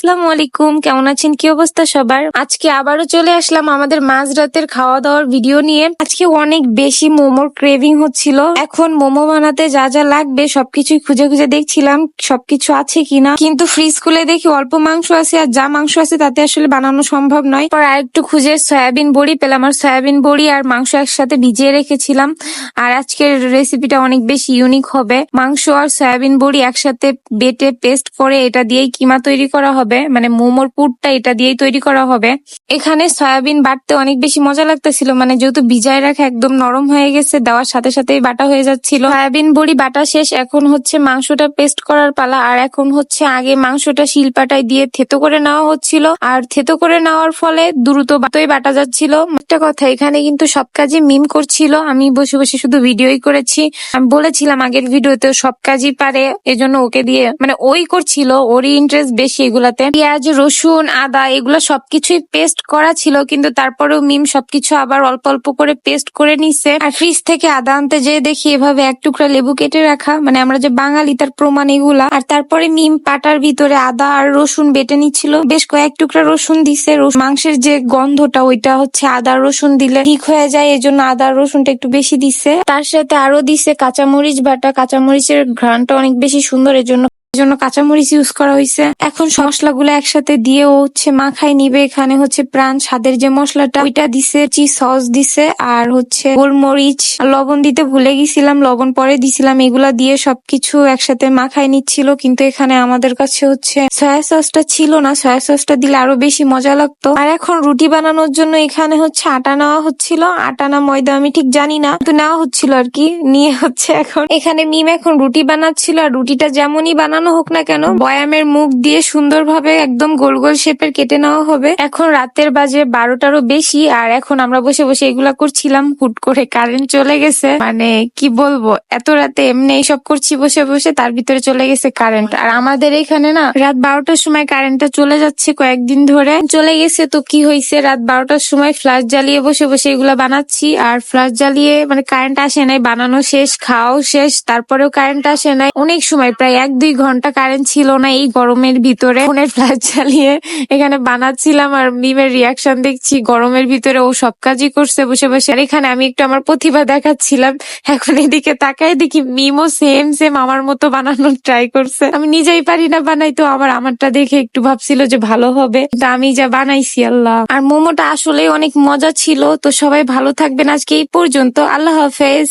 আসসালামু আলাইকুম। কেমন আছেন? কি অবস্থা সবার? আজকে আবারও চলে আসলাম আমাদের মাঝরাতের খাওয়া দাওয়ার ভিডিও নিয়ে। আজকে অনেক বেশি মোমোর ক্রেভিং হচ্ছিল। এখন মোমো বানাতে যা যা লাগবে সবকিছুই খুঁজে খুঁজে দেখছিলাম সবকিছু আছে কিনা। কিন্তু ফ্রিজ খুলে দেখি অল্প মাংস আছে আর যা মাংস আছে তাতে আসলে বানানো সম্ভব নয়। পর আরেকটু খুঁজে সয়াবিন বড়ি পেলাম আর সয়াবিন বড়ি আর মাংস একসাথে ভিজিয়ে রেখেছিলাম। আর আজকের রেসিপিটা অনেক বেশি ইউনিক হবে। মাংস আর সয়াবিন বড়ি একসাথে বেটে পেস্ট করে এটা দিয়েই কিমা তৈরি করা হবে। মানে মোমোর পুরটা এটা দিয়েই তৈরি করা হবে। এখানে সয়াবিন বাটতে অনেক বেশি মজা লাগতেছিল মানে যেহেতু ভিজায় রাখা একদম নরম হয়ে গেছে, দেওয়ার সাথে সাথেই বাটা হয়ে যাচ্ছিল। সয়াবিন বড়ি বাটা শেষ, এখন হচ্ছে মাংসটা পেস্ট করার পালা, আর এখন হচ্ছে আগে মাংসটা শিলপাটায় দিয়ে থেতো করে নেওয়া হচ্ছিল, আর থেতো করে নেওয়ার ফলে দ্রুত বাতই বাটা যাচ্ছিল। একটা কথা, এখানে কিন্তু সব কাজে মিম করছিল, আমি বসে বসে শুধু ভিডিওই করেছি। আমি বলেছিলাম আগের ভিডিওতে সব কাজই পারে, এজন্য ওকে দিয়ে মানে ওই করছিল, ওরই ইন্টারেস্ট বেশি, এগুলাতে পেঁয়াজ, রসুন, আদা, এগুলো সবকিছুই পেস্ট করা ছিল, কিন্তু তারপরেও মিম সবকিছু আবার অল্প অল্প করে পেস্ট করে নিচ্ছে আর ফ্রিজ থেকে আদা আনতে যেয়ে দেখি এভাবে এক টুকরা লেবু কেটে রাখা মানে আমরা যে বাঙালি তার প্রমাণ এগুলা। আর তারপরে মিম পাটার ভিতরে আদা আর রসুন বেটে নিচ্ছিল। বেশ কয়েক টুকরা রসুন দিছে। মাংসের যে গন্ধটা, ওইটা হচ্ছে আদা রসুন দিলে ঠিক হয়ে যায়, এজন্য আদা রসুনটা একটু বেশি দিছে। তার সাথে আরও দিছে কাঁচামরিচ বাটা। কাঁচামরিচের ঘ্রাণটা অনেক বেশি সুন্দর, এজন্য জন্য কাঁচামরিচ ইউজ করা হয়েছে এখন মশলাগুলো একসাথে দিয়ে ও হচ্ছে মাখাই নিবে। এখানে হচ্ছে প্রাণ স্বাদের যে মশলাটা, ওইটা দিছে চি সস দিছে, আর হচ্ছে গোলমরিচ। লবণ দিতে ভুলে গেছিলাম, লবণ পরে দিছিলাম, এগুলা দিয়ে সবকিছু একসাথে মাখাই নিচ্ছিল। কিন্তু এখানে আমাদের কাছে হচ্ছে সয়া সসটা ছিল না। সয়া সসটা দিলে আরও বেশি মজা লাগতো। আর এখন রুটি বানানোর জন্য এখানে হচ্ছে আটা নেওয়া হচ্ছিল। আটা না ময়দা আমি ঠিক জানি না, কিন্তু নেওয়া হচ্ছিল আর কি। নিয়ে হচ্ছে এখন, এখানে মিম এখন রুটি বানাচ্ছিল, আর রুটিটা যেমনই বানানো হোক না কেন, বয়ামের মুখ দিয়ে সুন্দরভাবে একদম গোল গোল শেপের কেটে নেওয়া হবে। এখন রাতের বাজে বারোটারও বেশি, আর এখন আমরা বসে বসে এগুলা করছিলাম, হুট করে কারেন্ট চলে গেছে। মানে কি বলব, এত রাতে এমনি এইসব করছি বসে বসে, তার ভিতরে চলে গেছে কারেন্ট আর আমাদের এখানে না, রাত বারোটার সময় কারেন্টটা চলে যাচ্ছে কয়েকদিন ধরে। চলে গেছে তো কি হয়েছে রাত বারোটার সময় ফ্ল্যাশ জ্বালিয়ে বসে বসে এগুলা বানাচ্ছি, আর ফ্ল্যাশ জ্বালিয়ে মানে কারেন্ট আসে নাই, বানানো শেষ, খাওয়াও শেষ, তারপরেও কারেন্ট আসে নাই। অনেক সময়, প্রায় এক দুই ঘণ্টা কারেন্ট ছিল না এই গরমের ভিতরে। ফোনের ফ্ল্যাশ জ্বালিয়ে এখানে বানাচ্ছিলাম আর মিমের রিয়াকশন দেখছি। গরমের ভিতরে ও সব কাজই করছে বসে বসে। আর এখানে আমি একটু আমার প্রতিভা দেখাচ্ছিলাম। এখন এদিকে তাকায় দেখি মিমও সেম সেম আমার মতো বানানোর ট্রাই করছে। আমি নিজেই পারি না বানাই, তো আবার আমারটা দেখে একটু ভাবছিল যে ভালো হবে। কিন্তু আমি যা বানাইছি, আল্লাহ। আর মোমোটা আসলে অনেক মজা ছিল, তো সবাই ভালো থাকবেন আজকে এই পর্যন্ত। আল্লাহ হাফেজ।